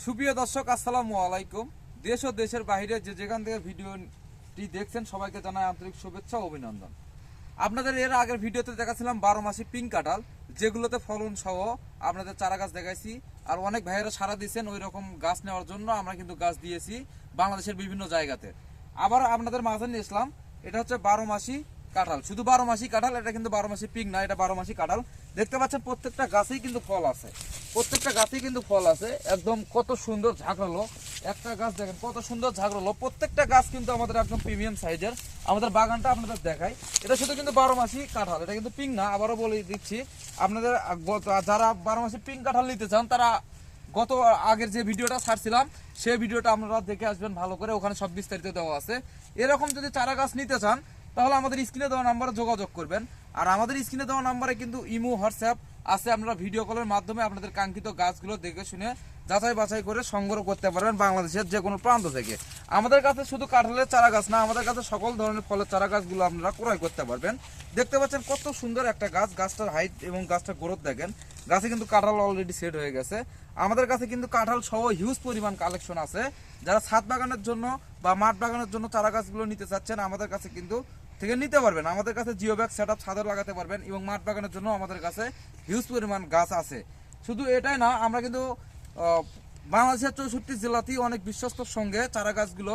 সুপ্রিয় দর্শক, আসসালামু আলাইকুম। দেশ ও দেশের বাইরে যে যেখান থেকে ভিডিওটি দেখছেন, সবাইকে জানাই আন্তরিক শুভেচ্ছা ও অভিনন্দন। আপনাদের এর আগের ভিডিওতে দেখাছিলাম বারো মাসি পিঙ্ক কাঁঠাল, যেগুলোতে ফলন সহ আপনাদের চারা গাছ দেখাইছি। আর অনেক ভাইয়েরা সারা দিয়েছেন ওই রকম গাছ নেওয়ার জন্য। আমরা কিন্তু গাছ দিয়েছি বাংলাদেশের বিভিন্ন জায়গাতে। আবার আপনাদের মাঝে নিয়ে এসলাম এটা হচ্ছে বারো মাসি কাঁঠাল। শুধু বারো মাসি কাঁঠাল, এটা কিন্তু বারো মাসি পিঙ্ক না, এটা বারো মাসি কাঁঠাল। দেখতে পাচ্ছেন প্রত্যেকটা গাছেই কিন্তু ফল আছে। প্রত্যেকটা গাছেই কিন্তু ফল আছে। একদম কত সুন্দর ঝাঁকড়ালো। একটা গাছ দেখেন, কত সুন্দর ঝাঁকড়ালো। প্রত্যেকটা গাছ কিন্তু আমাদের একদম প্রিমিয়াম সাইজের। আমাদের বাগানটা আপনাদের দেখাই। এটা শুধু কিন্তু বারো মাসি কাঁঠাল, এটা কিন্তু পিং না, আবারও বলে দিচ্ছি। আপনাদের যারা বারো মাসি পিং কাঁঠাল নিতে চান, তারা গত আগের যে ভিডিওটা ছাড়ছিলাম, সেই ভিডিওটা আপনারা দেখে আসবেন ভালো করে। ওখানে সব বিস্তারিত দেওয়া আছে। এরকম যদি চারা গাছ নিতে চান, তাহলে আমাদের স্ক্রিনে দেওয়া নাম্বারে যোগাযোগ করবেন। আর আমাদের স্ক্রিনে দেওয়া নাম্বারে কিন্তু ইমো, হোয়াটসঅ্যাপ আছে আপনারা ভিডিও কলের মাধ্যমে আপনাদের কাঙ্ক্ষিত গাছগুলো দেখে শুনে যাচাই বাছাই করে সংগ্রহ করতে পারবেন বাংলাদেশের যে কোনো প্রান্ত থেকে। আমাদের কাছে শুধু কাঁঠালের চারা গাছ না, আমাদের কাছে সকল ধরনের ফলের চারা গাছগুলো আপনারা ক্রয় করতে পারবেন। দেখতে পাচ্ছেন কত সুন্দর একটা গাছ, গাছটার হাইট এবং গাছটার গ্রোথ দেখেন। গাছে কিন্তু কাঁঠাল অলরেডি সেট হয়ে গেছে। আমাদের কাছে কিন্তু কাঁঠাল সহ হিউজ পরিমাণ কালেকশন আছে। যারা ছাদ বাগানের জন্য বা মাঠ বাগানের জন্য চারা গাছগুলো নিতে চাচ্ছেন, আমাদের কাছে কিন্তু থেকে নিতে পারবেন। আমাদের কাছে জিও ব্যাগ সেট আপ ছাদে লাগাতে পারবেন এবং মাঠ বাগানের জন্য আমাদের কাছে হিউজ পরিমাণ গাছ আছে। শুধু এটাই না, আমরা কিন্তু বাংলাদেশের চৌষট্টি জেলাতেই অনেক বিশ্বস্তর সঙ্গে চারা গাছগুলো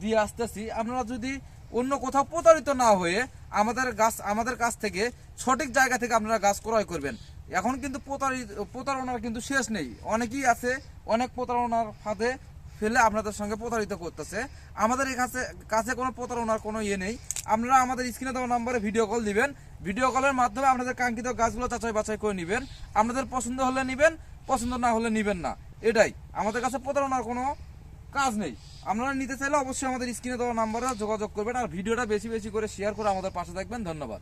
দিয়ে আসতেছি। আপনারা যদি অন্য কোথাও প্রতারিত না হয়ে আমাদের গাছ, আমাদের কাছ থেকে সঠিক জায়গা থেকে আপনারা গাছ ক্রয় করবেন। এখন কিন্তু প্রতারিত প্রতারণার কিন্তু শেষ নেই। অনেকেই আছে, অনেক প্রতারণার ফাঁদে ফেলে আপনাদের সঙ্গে প্রতারিত করতেছে। আমাদের কাছে কাছে কোনো প্রতারণার কোনো ইয়ে নেই। আপনারা আমাদের স্ক্রিনে দেওয়া নম্বরে ভিডিও কল দিবেন। ভিডিও কলের মাধ্যমে আপনাদের কাঙ্ক্ষিত গাছগুলো যাচাই বাছাই করে নেবেন। আপনাদের পছন্দ হলে নেবেন, পছন্দ না হলে নেবেন না। এটাই। আমাদের কাছে প্রতারণার কোনো কাজ নেই। আপনারা নিতে চাইলে অবশ্যই আমাদের স্ক্রিনে দেওয়া নাম্বারে যোগাযোগ করবেন আর ভিডিওটা বেশি বেশি করে শেয়ার করে আমাদের পাশে থাকবেন। ধন্যবাদ।